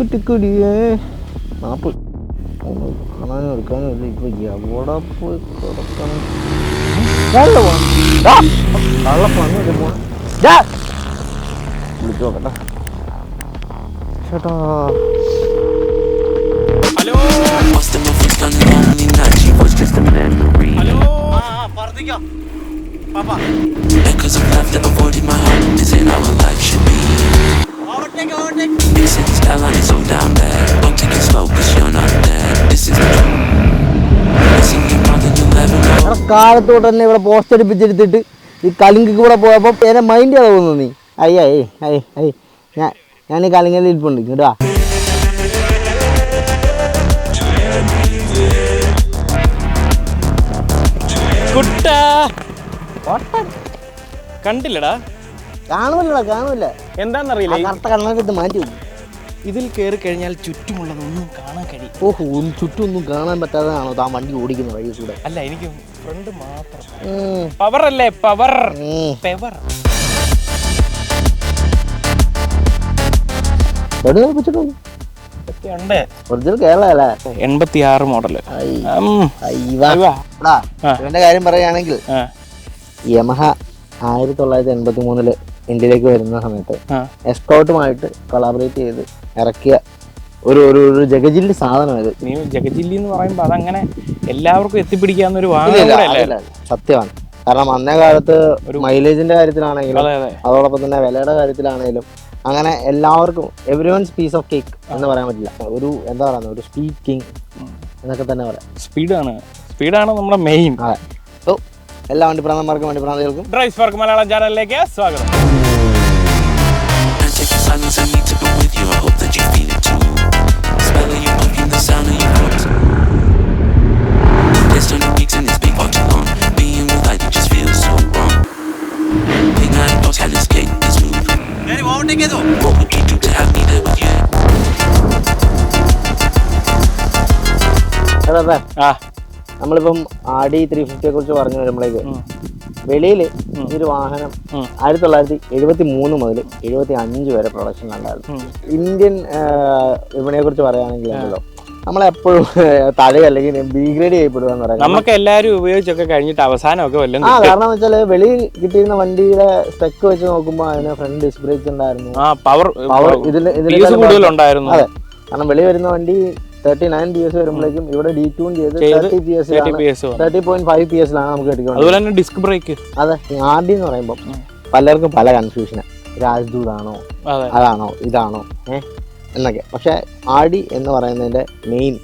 കുട്ടിക്കുടിയേ മാപ്പ് ഒന്ന് കാണാനും എടുക്കാനും ഇല്ല ഇപ്പൊ എവിടെ പോയി കിടക്കണം കള്ളപ്പണി പോണ വിളിച്ചു നോക്കട്ടെ ചേട്ടാ Lost in my first on lonely night, she was just a memory. Echoes of laughter avoiding my heart. Ain't how a life കാലത്തോട്ട് തന്നെ ഇവിടെ പോസ്റ്റ് അടിപ്പിച്ചെടുത്തിട്ട് ഈ കലിങ്ക് കൂടെ പോയപ്പോൾ എന്നെ മൈൻഡ് ചെയ്ത തോന്നുന്നു നീ. അയ്യ അയ്യ അയ്യ അയ്യ ഞാൻ ഞാൻ ഈ കലിങ്കലിൽ ഇരിപ്പുണ്ട് കേട്ടോ. കണ്ടില്ലടാ. കാണൂലടാ കാണൂല എന്താന്നറിയില്ല. ഈ- കറുത്ത കണ്ണൊക്കെ ഇട്ട് മാറ്റി വെക്കും. ഇതിൽ കയറി കഴിഞ്ഞാൽ ചുറ്റുമുള്ളതൊന്നും കാണാൻ കഴിയും ഓഹോ ഒന്നും ചുറ്റുമൊന്നും കാണാൻ പറ്റാതെയാണോ താൻ വണ്ടി ഓടിക്കുന്ന വഴി കൂടെ? അല്ല എനിക്ക് ഫ്രണ്ട് മാത്രം. പവർ അല്ലേ? പവർ. പെവർ എൺപത്തി ആറ് മോഡൽ. ഇവന്റെ കാര്യം പറയുകയാണെങ്കിൽ യമഹ ആയിരത്തി തൊള്ളായിരത്തി എൺപത്തി മൂന്നിൽ ഇന്ത്യയിലേക്ക് വരുന്ന സമയത്ത് എസ്കൗട്ടുമായിട്ട് കൊളാബറേറ്റ് ചെയ്ത് ഇറക്കിയ ഒരു ഒരു ഒരു ജഗജില്ലി സാധനം ഇത്. നീ ജഗജില്ലി എന്ന് പറയുമ്പോൾ അതങ്ങനെ എല്ലാവർക്കും എത്തിപ്പിടിക്കാവുന്ന ഒരു വാഹനം. സത്യമാണ്. കാരണം അന്നേ കാലത്ത് ഒരു മൈലേജിന്റെ കാര്യത്തിലാണെങ്കിലും അതെ അതെ. അതോടൊപ്പം തന്നെ വിലയുടെ കാര്യത്തിലാണെങ്കിലും അങ്ങനെ എല്ലാവർക്കും every one's piece of cake എന്ന് പറയാൻ പറ്റില്ല. ഒരു എന്താ പറയുന്നത്? ഒരു സ്പീഡ് കിങ് എന്നൊക്കെ തന്നെ പറയാം. സ്പീഡാണ്. സ്പീഡാണ് നമ്മുടെ മെയിൻ അതെ. ഓ എല്ലാ വണ്ടിപ്രാന്തന്മാർക്കും വണ്ടിപ്രാന്തികൾക്കും ഡ്രൈവ് വർക്ക് മലയാളം ചാനലിലേക്ക് സ്വാഗതം. നമ്മളിപ്പം ആടി ത്രീ ഫിഫ്റ്റിയെ കുറിച്ച് പറഞ്ഞു വരുമ്പോഴേക്ക്. വെളിയിൽ ഈ ഒരു വാഹനം. ആയിരത്തി തൊള്ളായിരത്തി എഴുപത്തി മൂന്ന് മുതൽ എഴുപത്തി അഞ്ച് വരെ പ്രൊഡക്ഷൻ ഉണ്ടായിരുന്നു ഇന്ത്യൻ വിപണിയെ കുറിച്ച് പറയുകയാണെങ്കിൽ ഉണ്ടല്ലോ നമ്മളെപ്പോഴും താഴെ അല്ലെങ്കിൽ ബീഗ്രേഡ് ചെയ്യപ്പെടുക എന്ന് പറയുന്നത്. നമുക്ക് എല്ലാവരും ഉപയോഗിച്ചൊക്കെ കഴിഞ്ഞിട്ട് അവസാനമൊക്കെ വല്ലതും ആ കാരണം എന്ന് വെച്ചാൽ വെളിയിൽ കിട്ടിയിരുന്ന വണ്ടിയുടെ സ്പെക്ക് വെച്ച് നോക്കുമ്പോൾ അതിന് ഫ്രണ്ട് ഡിസ്ക് ബ്രേക്ക് ഉണ്ടായിരുന്നു. പവർ പവർ ഇതിൽ ഇതിൽ കൂടുതലുണ്ടായിരുന്നു. അതെ കാരണം വെളി വരുന്ന വണ്ടി തേർട്ടി നയൻ പി എസ് വരുമ്പോഴേക്കും ഇവിടെ ഡി ട്യൂൺ ചെയ്ത് thirty P S point five P എസിലാണ് നമുക്ക് അതുപോലെ തന്നെ ഡിസ്ക് ബ്രേക്ക് അതെ ആർ ഡി എന്ന് പറയുമ്പോൾ പലർക്കും പല കൺഫ്യൂഷനാണ് രാജ്ദൂത് ആണോ അതാണോ? ഇതാണോ? ഏ? എന്നൊക്കെ. പക്ഷെ ആർ ഡി എന്ന് പറയുന്നതിന്റെ മെയിൻ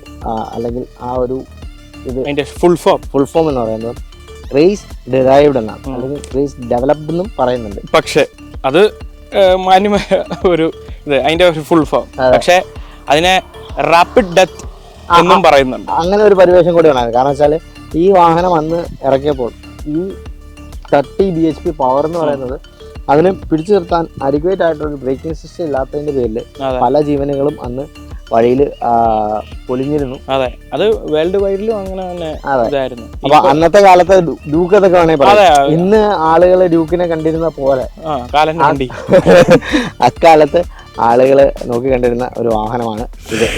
അല്ലെങ്കിൽ ആ ഒരു ഇത് ഫുൾ ഫോം ഫുൾ ഫോം എന്ന് പറയുന്നത് റേസ് ഡിറൈവ്ഡ് എന്നാണ്. അല്ലെങ്കിൽ റേസ് ഡെവലപ്ഡ് എന്നും പറയുന്നുണ്ട്. പക്ഷെ അത് ഏഹ്, മാന്യമായ ഒരു ഇത്. അതിന്റെ ഒരു ഫുൾ ഫോം പക്ഷെ അതിനെ റാപ്പിഡ് ഡെത്ത് എന്നും പറയുന്നുണ്ട്. അങ്ങനെ ഒരു പരിവേഷം കൂടി ഉണ്ടായിരുന്നു കാരണം വെച്ചാൽ ഈ വാഹനം അന്ന് ഇറക്കിയപ്പോൾ ഈ thirty B H P power എന്ന് പറയുന്നത് അതിനെ പിടിച്ചു നിർത്താൻ അഡിക്വേറ്റ് ആയിട്ടൊരു ബ്രേക്കിംഗ് സിസ്റ്റം ഇല്ലാത്തതിന്റെ പേരിൽ പല ജീവനുകളും അന്ന് വഴിയിൽ പൊലിഞ്ഞിരുന്നു. അതെ. അത് വേൾഡ് വൈഡിലും അങ്ങനെ തന്നെ. ഇതായിരുന്നു. അപ്പൊ അന്നത്തെ കാലത്ത് ഡ്യൂക്ക് എന്നൊക്കെ വേണേ പറയാം. ഇന്ന് ആളുകൾ ഡ്യൂക്കിനെ കണ്ടിരുന്ന പോലെ. അക്കാലത്ത് ആളുകൾ നോക്കി കണ്ടിരുന്ന ഒരു വാഹനമാണ് ഇത്.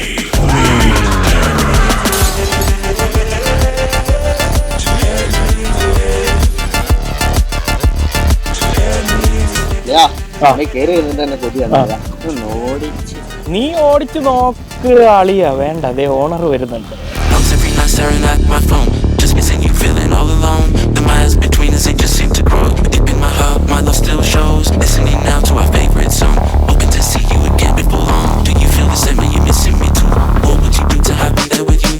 നീ ഓടിച്ചു. നോക്ക് അളിയാ. വേണ്ട അതേ ഓണർ വരുന്നുണ്ട്. Notes every night staring at my phone. Just missing you, feeling all alone. The miles between us, they just seem to grow. Deep in my heart, my love still shows. Listening now to our favorite song. Hoping to see you again before long. Do you feel the same? Are you missing me too? What would you do to have me there with you?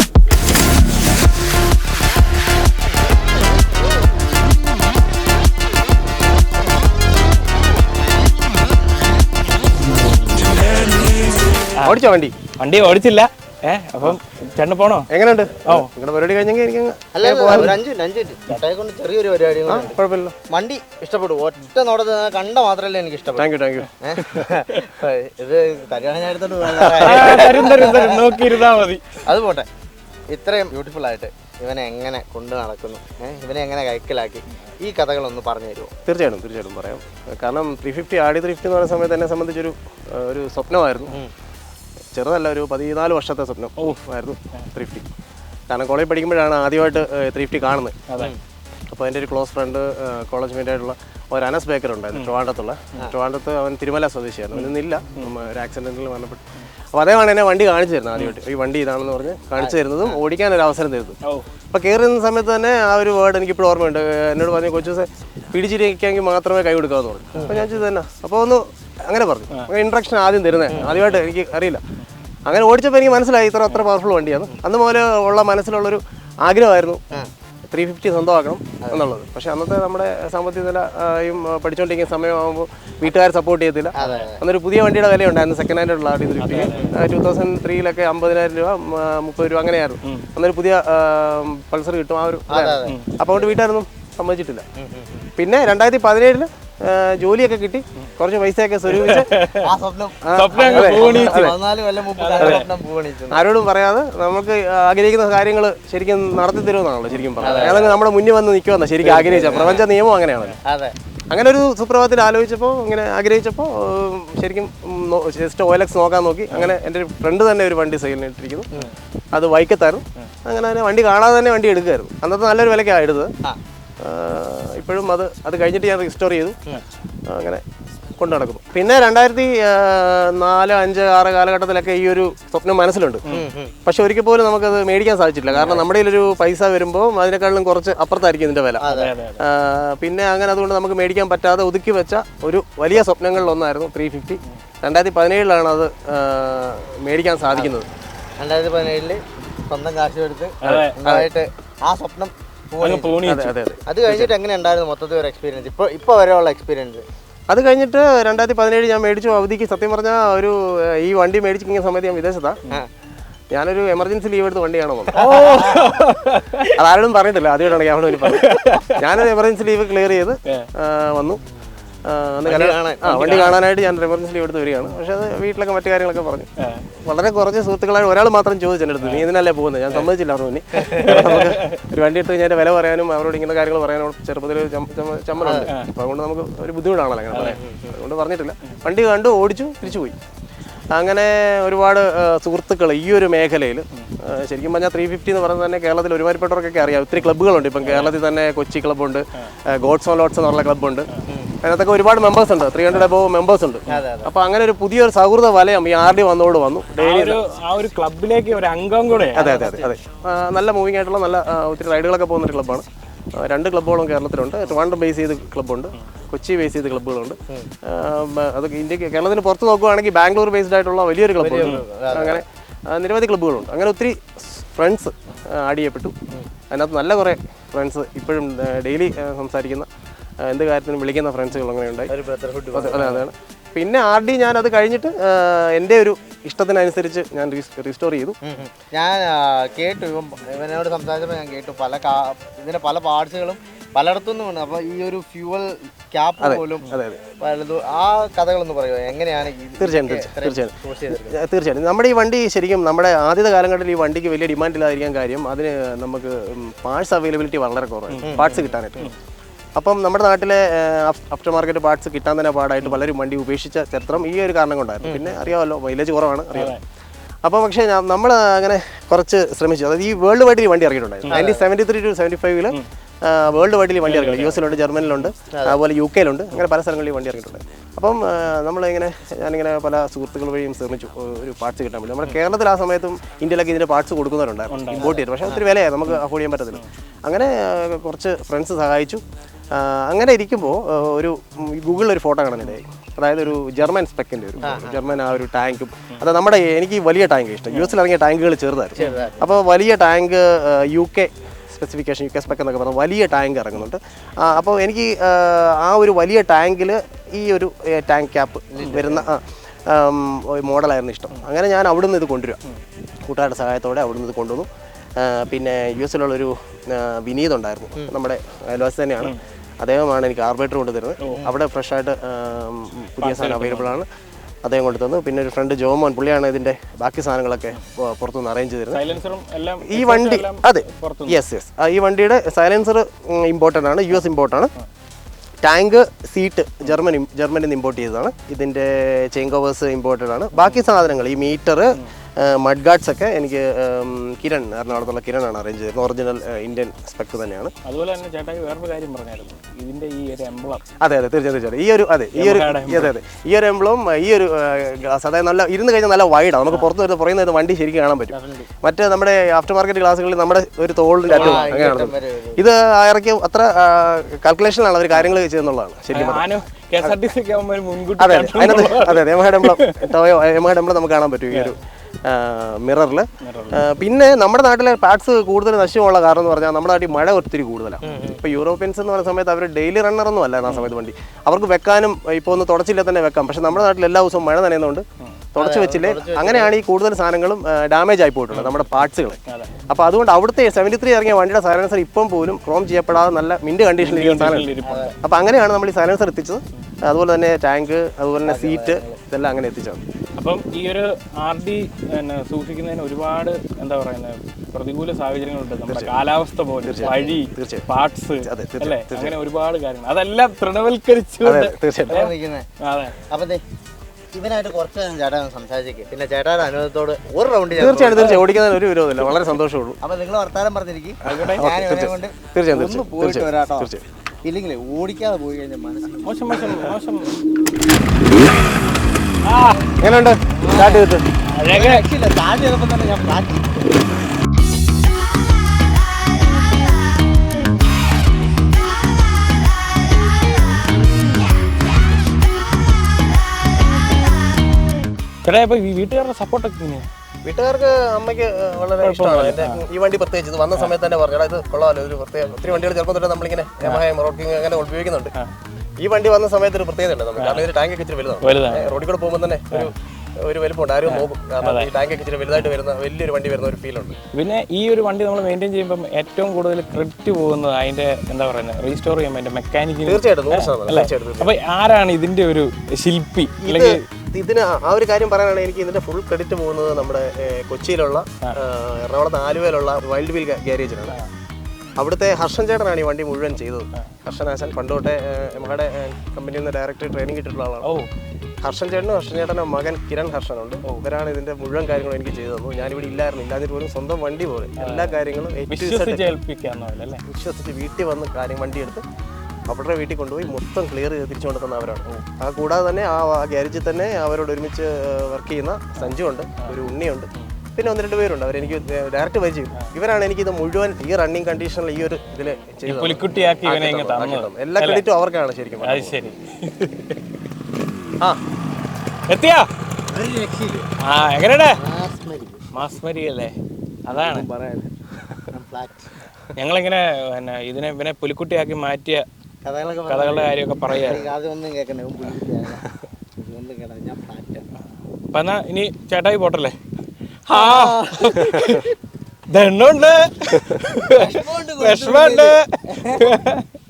ഓടിച്ചോ വണ്ടി വണ്ടി ഓടിച്ചില്ല ഏ അപ്പം ചേട്ടന് പോണോ? എങ്ങനെയുണ്ട്? ഓ. നിങ്ങളുടെ പരിപാടി കഴിഞ്ഞെങ്കിൽ എനിക്ക് അങ്ങ്. അല്ല ഒരു അഞ്ചു മിനിറ്റ് അഞ്ചു മിനിറ്റ്. ചേട്ടായെ കൊണ്ട് ചെറിയൊരു പരിപാടി വണ്ടി ഇഷ്ടപ്പെട്ടു. ഒറ്റ നോടത്ത് കണ്ട മാത്രമല്ല എനിക്ക് ഇഷ്ടപ്പെട്ടു. താങ്ക് യു താങ്ക് യു ഇത് കല്യാണം ഞാൻ എടുത്തോണ്ട് നോക്കിയിരുന്നാ മതി. അത് പോട്ടെ. ഇത്രയും ബ്യൂട്ടിഫുൾ ആയിട്ട് ഇവനെ എങ്ങനെ കൊണ്ടു നടക്കുന്നു? ഇവനെ എങ്ങനെ കൈക്കലാക്കി? ഈ കഥകളൊന്ന് പറഞ്ഞു തരുമോ? തീർച്ചയായിട്ടും തീർച്ചയായിട്ടും പറയാം. കാരണം ത്രീ ഫിഫ്റ്റി ആടി ത്രീ ഫിഫ്റ്റി എന്ന് പറയുന്ന സമയത്ത് എന്നെ സംബന്ധിച്ചൊരു ഒരു സ്വപ്നമായിരുന്നു. ചെറുതല്ല ഒരു പതിനാല് വർഷത്തെ സ്വപ്നം ആയിരുന്നു ത്രീ ഫിഫ്റ്റി കാരണം കോളേജ് പഠിക്കുമ്പോഴാണ് ആദ്യമായിട്ട് ത്രീ ഫിഫ്റ്റി കാണുന്നത്. അപ്പോൾ എന്റെ ഒരു ക്ലോസ് ഫ്രണ്ട് കോളേജ് മേറ്റ് ആയിട്ടുള്ള ഒരു അനസ് ബേക്കർ ഉണ്ടായിരുന്നു ട്രിവാണ്ടത്തുള്ള ട്രിവാണ്ടത്ത് അവൻ തിരുമല സ്വദേശിയായിരുന്നു. അവനൊന്നില്ല ഒരു ആക്സിഡന്റിൽ മരണപ്പെട്ടു. അപ്പോൾ അതേമാണ് എന്നെ വണ്ടി കാണിച്ചു തരുന്നത് ആദ്യമായിട്ട്. ഈ വണ്ടി ഇതാണെന്ന് പറഞ്ഞ് കാണിച്ചു തരുന്നതും ഓടിക്കാൻ ഒരു അവസരം തരുന്നത്. അപ്പോൾ കയറുന്ന സമയത്ത് തന്നെ ആ ഒരു വേർഡ് എനിക്ക് ഇപ്പോൾ ഓർമ്മയുണ്ട് എന്നോട് പറഞ്ഞു കൊച്ചു ദിവസം പിടിച്ചിരിക്കാമെങ്കിൽ മാത്രമേ കൈ കൊടുക്കാമെന്ന് പറഞ്ഞു. അപ്പോൾ ഞാൻ ചെയ്തു തന്നെ അപ്പോൾ ഒന്ന് അങ്ങനെ പറഞ്ഞു. ഇൻട്രക്ഷൻ ആദ്യം തരുന്നത് ആദ്യമായിട്ട് എനിക്ക് അറിയില്ല. അങ്ങനെ ഓടിച്ചപ്പോൾ എനിക്ക് മനസ്സിലായി ഇത്ര അത്ര പവർഫുൾ വണ്ടിയാണ്. അന്ന് മുതൽ ഉള്ള മനസ്സിലുള്ളൊരു ആഗ്രഹമായിരുന്നു. ത്രീ ഫിഫ്റ്റി സ്വന്തമാക്കണം എന്നുള്ളത്. പക്ഷെ അന്നത്തെ നമ്മുടെ സാമ്പത്തിക നിലയും പഠിച്ചുകൊണ്ടിരിക്കുന്ന സമയമാകുമ്പോൾ വീട്ടുകാർ സപ്പോർട്ട് ചെയ്യത്തില്ല അന്നൊരു പുതിയ വണ്ടിയുടെ വില ഉണ്ടായിരുന്നു സെക്കൻഡ് ഹാൻഡ് ഉള്ള ത്രീ ഫിഫ്റ്റി ടൂ തൗസൻഡ് ത്രീയിലൊക്കെ അമ്പതിനായിരം രൂപ മുപ്പത് രൂപ അങ്ങനെയായിരുന്നു. അന്നൊരു പുതിയ പൾസർ കിട്ടും ആ ഒരു അപ്പോൾ അതുകൊണ്ട് വീട്ടുകാരൊന്നും സമ്മതിച്ചിട്ടില്ല. പിന്നെ രണ്ടായിരത്തി പതിനേഴിൽ ജോലിയൊക്കെ കിട്ടി. കുറച്ച് പൈസയൊക്കെ സ്വരൂപിച്ച്. ആരോടും പറയാതെ നമുക്ക് ആഗ്രഹിക്കുന്ന കാര്യങ്ങൾ ശരിക്കും നടത്തി തരുമെന്നാണല്ലോ ശരിക്കും പറഞ്ഞത്. ഏതെങ്കിലും നമ്മുടെ മുന്നിൽ വന്ന് നിൽക്കുമെന്നാ ശരിക്കും ആഗ്രഹിച്ച പ്രപഞ്ച നിയമം അങ്ങനെയാണ് അതെ. അങ്ങനെ ഒരു സുപ്രഭാതത്തിൽ ആലോചിച്ചപ്പോൾ ഇങ്ങനെ ആഗ്രഹിച്ചപ്പോൾ ശരിക്കും ജസ്റ്റ് ഓയിലക്സ് നോക്കാൻ നോക്കി. അങ്ങനെ എന്റെ ഒരു ഫ്രണ്ട് തന്നെ ഒരു വണ്ടി സെയിലിന് ഇട്ടിരിക്കുന്നു. അത് വൈക്കത്തായിരുന്നു. അങ്ങനെ തന്നെ വണ്ടി കാണാതെ തന്നെ വണ്ടി എടുക്കുമായിരുന്നു അന്നത്തെ നല്ലൊരു വിലക്കാണ് എടുത്തത്. ഇപ്പോഴും അത് അത് കഴിഞ്ഞിട്ട് ഞാൻ റിസ്റ്റോർ ചെയ്തു. അങ്ങനെ കൊണ്ടു നടക്കുന്നു. പിന്നെ രണ്ടായിരത്തി നാല് അഞ്ച് ആറ് കാലഘട്ടത്തിലൊക്കെ ഈ ഒരു സ്വപ്നം മനസ്സിലുണ്ട്. പക്ഷെ ഒരിക്കൽ പോലും നമുക്കത് മേടിക്കാൻ സാധിച്ചിട്ടില്ല. കാരണം നമ്മുടെ ഒരു പൈസ വരുമ്പോൾ അതിനേക്കാളും കുറച്ച് അപ്പുറത്തായിരിക്കും ഇതിന്റെ വില. അതെ അതെ പിന്നെ അങ്ങനെ അതുകൊണ്ട് നമുക്ക് മേടിക്കാൻ പറ്റാതെ ഒതുക്കി വെച്ച ഒരു വലിയ സ്വപ്നങ്ങളിൽ ഒന്നായിരുന്നു ത്രീ ഫിഫ്റ്റി രണ്ടായിരത്തി പതിനേഴിലാണ് അത് മേടിക്കാൻ സാധിക്കുന്നത്. രണ്ടായിരത്തി പതിനേഴിൽ സ്വന്തം കാശ് എടുത്ത് ആ സ്വപ്നം അങ്ങ്. പൂവണിയിച്ചു. അതെ കഴിഞ്ഞിട്ട് എങ്ങനെ ഉണ്ടായിരുന്നു മൊത്തത്തിൽ ഒരു എക്സ്പീരിയൻസ് ഇപ്പോൾ ഇപ്പോൾ വരെയുള്ള എക്സ്പീരിയൻസ് അത് കഴിഞ്ഞിട്ട് രണ്ടായിരത്തി പതിനേഴ് ഞാൻ മേടിച്ചു അവധിക്ക്. സത്യം പറഞ്ഞാൽ ഒരു ഈ വണ്ടി മേടിച്ചിരിക്കുന്ന സമയത്ത് ഞാൻ വിദേശത്താണ് ഞാനൊരു എമർജൻസി ലീവ് എടുത്ത് വണ്ടിയാണ് അതാരോടും പറഞ്ഞിട്ടില്ല. ആദ്യമായിട്ടാണ് ഞാൻ അവിടെ പറഞ്ഞത്. ഞാനൊരു എമർജൻസി ലീവ് ക്ലിയർ ചെയ്ത് വന്നു. വണ്ടി കാണാനായിട്ട് ഞാൻ റെമർജൻസി ലീവ് എടുത്ത് വരികയാണ്. പക്ഷെ അത് വീട്ടിലൊക്കെ മറ്റു കാര്യങ്ങളൊക്കെ പറഞ്ഞു. വളരെ കുറച്ച് സുഹൃത്തുക്കളായ ഒരാൾ മാത്രം ചോദിച്ചു എന്റെ അടുത്ത് നീ ഇതിനല്ലേ പോകുന്നത്? ഞാൻ സമ്മതിച്ചില്ല മുന്നിൽ നമുക്ക് ഒരു വണ്ടി എടുത്ത് കഴിഞ്ഞാൽ വില പറയാനും അവരോട് ഇങ്ങനെ കാര്യങ്ങൾ പറയാനും ചെറുപ്പത്തിൽ ചമ്മലുണ്ട്. അപ്പോൾ അതുകൊണ്ട് നമുക്ക് ഒരു ബുദ്ധിമുട്ടാണല്ലോ അങ്ങനെ പറയാൻ. അതുകൊണ്ട് പറഞ്ഞിട്ടില്ല. വണ്ടി കണ്ടു ഓടിച്ചു തിരിച്ചു പോയി. അങ്ങനെ ഒരുപാട് സുഹൃത്തുക്കൾ ഈ ഒരു മേഖലയിൽ ശരിക്കും പറഞ്ഞാൽ ത്രീ ഫിഫ്റ്റി എന്ന് പറയുന്നത് തന്നെ കേരളത്തിൽ ഒരുപാട് ഒരുമാതിരിപ്പെട്ടവർക്കൊക്കെ അറിയാം. ഒത്തിരി ക്ലബ്ബുകളുണ്ട് ഇപ്പം കേരളത്തിൽ തന്നെ കൊച്ചി ക്ലബ്ബുണ്ട് ഗോഡ്സ് ഓൺ ലോഡ്സ് എന്നുള്ള ക്ലബ്ബുണ്ട് അതിനകത്തൊക്കെ ഒരുപാട് മെമ്പേഴ്സ് ഉണ്ട്. ത്രീ ഹൺഡ്രഡ് അബോവ് മെമ്പേഴ്സ് ഉണ്ട്. അപ്പൊ അങ്ങനെ ഒരു പുതിയൊരു സൗഹൃദ വലയം ഈ ആർ ഡി വന്നോട് വന്നു. ഡെയിലി ആ ഒരു ക്ലബിലേക്ക് ഒരു അംഗം കൂടെ അതെ അതെ അതെ അതെ. നല്ല മൂവിങ് ആയിട്ടുള്ള നല്ല ഒത്തിരി റൈഡുകളൊക്കെ പോകുന്ന ഒരു ക്ലബ്ബാണ് രണ്ട് ക്ലബ്ബുകളും കേരളത്തിലുണ്ട്. ട്രിവാൻഡ്രം ബേസ് ചെയ്ത് ക്ലബ്ബുണ്ട് കൊച്ചി ബേസ് ചെയ്ത് ക്ലബ്ബുകളുണ്ട് അതൊക്കെ ഇന്ത്യയ്ക്ക് കേരളത്തിന് പുറത്ത് നോക്കുകയാണെങ്കിൽ ബാംഗ്ലൂർ ബേസ്ഡ് ആയിട്ടുള്ള വലിയൊരു ക്ലബ്ബുണ്ട് അങ്ങനെ നിരവധി ക്ലബ്ബുകളുണ്ട് അങ്ങനെ ഒത്തിരി ഫ്രണ്ട്സ് ആഡ് ചെയ്യപ്പെട്ടു. അതിനകത്ത് നല്ല കുറേ ഫ്രണ്ട്സ് ഇപ്പോഴും ഡെയിലി സംസാരിക്കുന്ന എന്ത് കാര്യത്തിനും വിളിക്കുന്ന ഫ്രണ്ട്സുകൾ അങ്ങനെ ഉണ്ടായി ഒരു ബ്രദർഹുഡ് അതെ അതെ അതാണ് പിന്നെ ആർ ഡി ഞാൻ അത് കഴിഞ്ഞിട്ട് എന്റെ എന്റെ ഒരു ഇഷ്ടത്തിനനുസരിച്ച് ഞാൻ റീസ്റ്റോർ ചെയ്തു. ഞാൻ കേട്ടു. ഇവൻ ഇവനോട് സംസാരിച്ചപ്പോൾ ഞാൻ കേട്ടു. പല ഇതിന്റെ പല പാർട്സുകളും പലയിടത്തുനിന്നും അപ്പൊ ഈ ഒരു ഫ്യൂവൽ ക്യാപ്പ് പോലും പലതും ആ കഥകളൊന്ന് പറയുമോ എങ്ങനെയാണ് തീർച്ചയായിട്ടും തീർച്ചയായും തീർച്ചയായും തീർച്ചയായും. നമ്മുടെ ഈ വണ്ടി ശരിക്കും നമ്മുടെ ആദ്യത്തെ കാലഘട്ടത്തിൽ ഈ വണ്ടിക്ക് വലിയ ഡിമാൻഡ് ഇല്ലാതിരിക്കാൻ കാര്യം അതിന് നമുക്ക് പാർട്സ് അവൈലബിലിറ്റി വളരെ കുറവാണ് പാർട്സ് കിട്ടാനായിട്ട്. അപ്പം നമ്മുടെ നാട്ടിലെ ആഫ്റ്റർ മാർക്കറ്റ് പാർട്സ് കിട്ടാൻ തന്നെ പാടായിട്ട് പലരും വണ്ടി ഉപേക്ഷിച്ച ചരിത്രം ഈ ഒരു കാരണം കൊണ്ടായിരുന്നു. പിന്നെ അറിയാമല്ലോ മൈലേജ് കുറവാണ് അറിയാം. അപ്പോൾ പക്ഷേ നമ്മൾ അങ്ങനെ കുറച്ച് ശ്രമിച്ചു. അതായത് ഈ വേൾഡ് വൈഡിൽ വണ്ടി ഇറങ്ങിയിട്ടുണ്ടായിരുന്നു. Nineteen seventy three two seventy ഫൈവിൽ വേൾഡ് വൈഡിൽ വണ്ടി ഇറങ്ങി യു എസിലുണ്ട് ജർമ്മനിലുണ്ട് അതുപോലെ യു കെയിലുണ്ട് അങ്ങനെ പല സ്ഥലങ്ങളിൽ വണ്ടി ഇറങ്ങിയിട്ടുണ്ട്. അപ്പം നമ്മളിങ്ങനെ ഞാനിങ്ങനെ പല സുഹൃത്തുക്കൾ വഴിയും ശ്രമിച്ചു. ഒരു പാർട്സ് കിട്ടാൻ വേണ്ടി. നമ്മുടെ കേരളത്തിൽ ആ സമയത്തും ഇന്ത്യയിലൊക്കെ ഇതിന്റെ പാർട്സ് കൊടുക്കുന്നവരുണ്ടായിരുന്നു ഇമ്പോർട്ട് ചെയ്തു പക്ഷേ ഒത്തിരി വിലയാണ് നമുക്ക് അഫോർഡ് ചെയ്യാൻ പറ്റത്തില്ല. അങ്ങനെ കുറച്ച് ഫ്രണ്ട്സ് സഹായിച്ചു. അങ്ങനെ ഇരിക്കുമ്പോൾ ഒരു ഗൂഗിളിൽ ഒരു ഫോട്ടോ കാണാനിടയായി അതായത് ഒരു ജർമ്മൻ സ്പെക്കിന്റെ ഒരു ജർമ്മൻ ആ ഒരു ടാങ്കും. അത് നമ്മുടെ എനിക്ക് വലിയ ടാങ്ക് ഇഷ്ടം. യു എസിൽ ഇറങ്ങിയ ടാങ്കുകൾ ചെറുതായിരുന്നു. അപ്പോൾ വലിയ tank U K specification U K spec എന്നൊക്കെ പറഞ്ഞാൽ വലിയ ടാങ്ക് ഇറങ്ങുന്നുണ്ട്. അപ്പോൾ എനിക്ക് ആ, ഒരു വലിയ ടാങ്കിൽ ഈ ഒരു ടാങ്ക് ക്യാപ്പ് വരുന്ന മോഡലായിരുന്നു ഇഷ്ടം. അങ്ങനെ ഞാൻ അവിടുന്ന് ഇത് കൊണ്ടുവരാം കൂട്ടുകാരുടെ സഹായത്തോടെ അവിടുന്ന് ഇത് കൊണ്ടുവന്നു. പിന്നെ യു എസിലുള്ളൊരു വിനീതുണ്ടായിരുന്നു വിനീത് ഉണ്ടായിരുന്നു. നമ്മുടെ അയൽവാസി തന്നെയാണ്. അദ്ദേഹമാണ് എനിക്ക് ആർബേറ്റർ കൊണ്ടുതരുന്നത് അവിടെ ഫ്രഷ് ആയിട്ട് പുതിയ സാധനം അവൈലബിൾ ആണ്. അദ്ദേഹം കൊണ്ടു തന്നു. പിന്നെ ഒരു ഫ്രണ്ട് ജോമോൻ പുള്ളിയാണ് ഇതിന്റെ ബാക്കി സാധനങ്ങളൊക്കെ പുറത്തുനിന്ന് അറേഞ്ച് ചെയ്തിരുന്നത് ഈ വണ്ടി അതെ. യെസ് യെസ് ഈ വണ്ടിയുടെ സൈലൻസർ ഇമ്പോർട്ടന്റ് ആണ്. യു എസ് ഇമ്പോർട്ടാണ് ടാങ്ക് സീറ്റ് ജർമ്മനി ജർമ്മനിന്ന് ഇമ്പോർട്ട് ചെയ്തതാണ്. ഇതിന്റെ ചെയിൻ കവേഴ്സ് ഇമ്പോർട്ടഡ് ആണ്. ബാക്കി സാധനങ്ങൾ ഈ മീറ്റർ മഡ് ഗാർഡ്സ് ഒക്കെ എനിക്ക് കിരൺ എറണാകുളത്തുള്ള കിരണാണ് അറേഞ്ച് ചെയ്തത് ഒറിജിനൽ ഇന്ത്യൻ സ്പെക്ട് തന്നെയാണ്. അതുപോലെ തന്നെ ചേട്ടായി വേറൊരു കാര്യം പറഞ്ഞായിരുന്നു. ഇതിന്റെ ഈ ഒരു എംബ്ലം അതെ അതെ തീർച്ചയായും ഈ ഒരു അതെ ഈ ഒരു അതെ അതെ. ഈ ഒരു എംബ്ലവും ഈ ഒരു ഗ്ലാസ് അതായത് നല്ല ഇരുന്ന് കഴിഞ്ഞാൽ നല്ല വൈഡാണ് നമുക്ക് പുറത്ത് വരുന്ന പുറയുന്ന വണ്ടി ശരിക്കും കാണാൻ പറ്റും. മറ്റേ നമ്മുടെ ആഫ്റ്റർ മാർക്കറ്റ് ഗ്ലാസ്സുകളിൽ നമ്മുടെ ഒരു തോളിന്റെ അറ്റം അങ്ങനെയാണ്. ഇത് ഇറക്കിയ അത്ര കാൽക്കുലേഷനിലാണ് അവർ കാര്യങ്ങൾ ചെയ്തെന്നുള്ളതാണ് ശരിക്കും അതെ അതെ അതെ. അതെ എമഹ ഡെംബ്ലം ടോയോ എമഹ ഡെംബ്ലം നമുക്ക് കാണാൻ പറ്റും ഈ ഒരു മിററിൽ പിന്നെ നമ്മുടെ നാട്ടിലെ പാർട്സ് കൂടുതൽ നശിമുള്ള കാരണം എന്ന് പറഞ്ഞാൽ നമ്മുടെ നാട്ടിൽ മഴ ഒത്തിരി കൂടുതലാണ്. ഇപ്പോൾ യൂറോപ്യൻസ് എന്ന് പറയുന്ന സമയത്ത് അവർ ഡെയിലി റണ്ണറൊന്നും അല്ല ആ സമയത്ത് വണ്ടി. അവർക്ക് വെക്കാനും ഇപ്പോൾ ഒന്ന് തുടച്ചില്ല തന്നെ വെക്കാം. പക്ഷെ നമ്മുടെ നാട്ടിൽ എല്ലാ ദിവസവും മഴ നനയുന്നതുകൊണ്ട് തുടച്ച് വെച്ചില്ലേ. അങ്ങനെയാണ് ഈ കൂടുതൽ സാധനങ്ങളും ഡാമേജ് ആയി പോയിട്ടുള്ളത് നമ്മുടെ പാർട്സുകൾ അപ്പോൾ അതുകൊണ്ട് അവിടുത്തെ സെവന്റി ത്രീ ഇറങ്ങിയ വണ്ടിയുടെ സൈലൻസർ ഇപ്പം പോലും ക്രോം ചെയ്യപ്പെടാതെ നല്ല മിന്റ് കണ്ടീഷനിൽ ഇരിക്കുന്ന സാധനം അപ്പോൾ അങ്ങനെയാണ് നമ്മൾ ഈ സൈലൻസർ എത്തിച്ചത്. അതുപോലെ തന്നെ ടാങ്ക് അതുപോലെ തന്നെ സീറ്റ് ഇതെല്ലാം അങ്ങനെ എത്തിച്ചത്. അപ്പം ഈ ഒരു ആർ ഡി പിന്നെ സൂക്ഷിക്കുന്നതിന് ഒരുപാട് എന്താ പറയുന്നത് പ്രതികൂല സാഹചര്യങ്ങളുണ്ട്. നമ്മുടെ കാലാവസ്ഥ പോലെ വഴി. പാർട്സ് അല്ലേ? അങ്ങനെ ഒരുപാട് കാര്യങ്ങൾ. അതെല്ലാം തൃണവൽക്കരിച്ചു അതെ അതെ അപ്പൊ ദേ, ഇവനായിട്ട് കുറച്ച് ചേട്ടാ സംസാരിച്ചേക്ക്. പിന്നെ ചേട്ടായുടെ അനുഭവത്തോട് ഒരു റൗണ്ട് തീർച്ചയായും തീർച്ചയായും. ഓടിക്കുന്നതിന് ഒരു വിരോധമില്ല. വളരെ സന്തോഷമുള്ളൂ. അപ്പൊ നിങ്ങൾ വർത്താനം പറഞ്ഞിരിക്കും. ഞാൻ ഇവനെ കൊണ്ട് തീർച്ചയായും, ഒന്ന് പോയിട്ട് വരാട്ടോ. ഓടിക്കാതെ പോയി കഴിഞ്ഞാൽ മനസ്സിൽ മോശം മോശം മോശം. എങ്ങനെയുണ്ട്? സ്റ്റാർട്ട് ചെയ്തിട്ട്. തന്നെ ഞാൻ ഫ്ലാറ്റ് ചേട്ടാ ഇപ്പൊ ഈ വീട്ടുകാരുടെ സപ്പോർട്ടൊക്കെ ഇങ്ങനെയാ വീട്ടുകാർക്ക് അമ്മയ്ക്ക് വളരെ ഇഷ്ടമാണ്. എന്റെ ഈ വണ്ടി പ്രത്യേകിച്ച് ഇത് വന്ന സമയത്ത് തന്നെ പറഞ്ഞു "എടാ, ഇത് കൊള്ളാമല്ലോ ഒരു പ്രത്യേകം ഒത്തിരി വണ്ടികൾ ചെറുപ്പം തൊട്ട് നമ്മളിങ്ങനെ അങ്ങനെ ഉപയോഗിക്കുന്നുണ്ട്. ഈ വണ്ടി വന്ന സമയത്ത് ഒരു പ്രത്യേകത ഉണ്ട് നമുക്ക്. കാരണം ഇതിന്റെ ടാങ്ക് ഒക്കെ ഇച്ചിരി വലുതാണ്. റോഡിൽ കൂടെ പോകുമ്പോൾ തന്നെ ഒരു ഒരു വലുപ്പമുണ്ട്. ആരും നോക്കും. കാരണം ഈ ടാങ്ക് ഒക്കെ ഇച്ചിരി വലുതായിട്ട് വരുന്ന വലിയൊരു വണ്ടി വരുന്ന ഒരു ഫീലുണ്ട് ഉണ്ട്. പിന്നെ ഈ ഒരു വണ്ടി നമ്മൾ മെയിന്റെയിൻ ചെയ്യുമ്പോൾ ഏറ്റവും കൂടുതൽ ക്രെഡിറ്റ് പോകുന്നത് അതിന്റെ എന്താ പറയുന്നത് റീസ്റ്റോർ ചെയ്യാൻ അതിന്റെ മെക്കാനിക്കിന് തീർച്ചയായിട്ടും. അപ്പൊ ആരാണ് ഇതിന്റെ ഒരു ശില്പി? അല്ലെങ്കിൽ ഇത് ഇതിന് ആ- ഒരു കാര്യം പറയാനാണ് എനിക്ക് ഇതിന്റെ ഫുൾ ക്രെഡിറ്റ് പോകുന്നത് നമ്മുടെ കൊച്ചിയിലുള്ള എറണാകുളത്ത് ആലുവയിലുള്ള വൈൽഡ് വീൽ ഗാരേജിലാണ് അവിടുത്തെ ഹർഷൻ ചേട്ടനാണ് ഈ വണ്ടി മുഴുവൻ ചെയ്തത്. ഹർഷൻ ആശാൻ പണ്ട് തൊട്ടേ നമ്മുടെ കമ്പനിയിൽ നിന്ന് ഡയറക്റ്റ് ട്രെയിനിങ് കിട്ടിയിട്ടുള്ള ആളാണ്. ഓ. ഹർഷൻ ചേട്ടനും ഹർഷൻ ചേട്ടന്റെ മകൻ കിരൺ ഹർഷനുണ്ട്. ഇവരാണ് ഇതിന്റെ മുഴുവൻ കാര്യങ്ങളും എനിക്ക് ചെയ്തു തന്നു ഞാനിവിടെ ഇല്ലായിരുന്നു. ഇല്ലാതിട്ട് പോലും സ്വന്തം വണ്ടി പോലെ. എല്ലാ കാര്യങ്ങളും വിശ്വസിച്ച് വീട്ടിൽ വന്ന് കാര്യം വണ്ടി എടുത്ത് അവരുടെ വീട്ടിൽ കൊണ്ടുപോയി മൊത്തം ക്ലിയർ ചെയ്ത് തിരിച്ചു കൊണ്ടുതന്ന അവരാണ് ആ കൂടാതെ തന്നെ ആ ഗ്യാരേജിൽ തന്നെ അവരോട് ഒരുമിച്ച് വർക്ക് ചെയ്യുന്ന സഞ്ജു ഉണ്ട് ഒരു ഉണ്ണിയുണ്ട്. പിന്നെ ഒന്ന് രണ്ട് പേരുണ്ട്. അവരെനിക്ക് ഡയറക്റ്റ് പരിചയം ഇവരാണ് എനിക്ക് ഇത് മുഴുവൻ ഈ റണ്ണിങ് കണ്ടീഷനിൽ ഈ ഒരു ഇതിൽ പുലിക്കുട്ടിയാക്കി എല്ലാ ക്രെഡിറ്റും അവർക്കാണ് ശരിക്കും ശരി. ആ. എത്തിയാ? ആ എങ്ങനെയാ മാസ്മരി. മാസ്മരി അല്ലേ? അതാണ്. ഞങ്ങളിങ്ങനെ പിന്നെ ഇതിനെ ഇവനെ പുലിക്കുട്ടിയാക്കി മാറ്റിയ കഥകളൊക്കെ കഥകളുടെ കാര്യമൊക്കെ പറയാ എനിക്ക് അപ്പൊ എന്നാ ഇനി ചേട്ടായി പോട്ടല്ലേ? ആ. ദണ്ണുണ്ട് വിഷമുണ്ട്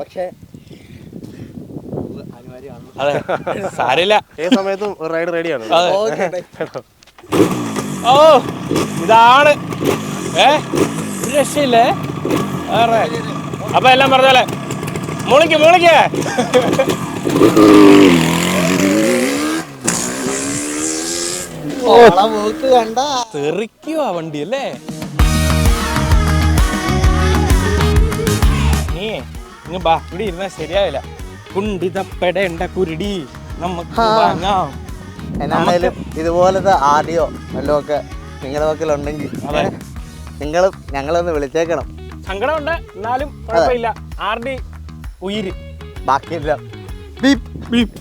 പക്ഷേ അതെ സാരില്ല ഏത് സമയത്തും ഒരു റൈഡ് റെഡിയാണ്. ഓ ഇതാണ്. ഏ ഒരു രക്ഷയില്ലേ? അപ്പൊ എല്ലാം പറഞ്ഞാലേ മുളിക്ക് മുളിക്ക്. കണ്ട തെറിക്കുവാ വണ്ടി അല്ലേ? നീ ഇങ്ങ് ബാ ഇവിടെ ഇരുന്നാ ശരിയാവില്ല. കുണ്ടിതപ്പെടേണ്ട കുരുടി നമുക്ക് വാങ്ങാം. എന്നാണേലും ഇതുപോലത്തെ ആദ്യോ വല്ലതുമൊക്കെ നിങ്ങളുടെ പക്കലുണ്ടെങ്കിൽ അതെ. നിങ്ങളും ഞങ്ങളൊന്ന് വിളിച്ചേക്കണം. സങ്കടമുണ്ട് എന്നാലും കുഴപ്പമില്ല. ആർ ഡി ഉയിര്. ബാക്കിയെല്ലാം. Beep beep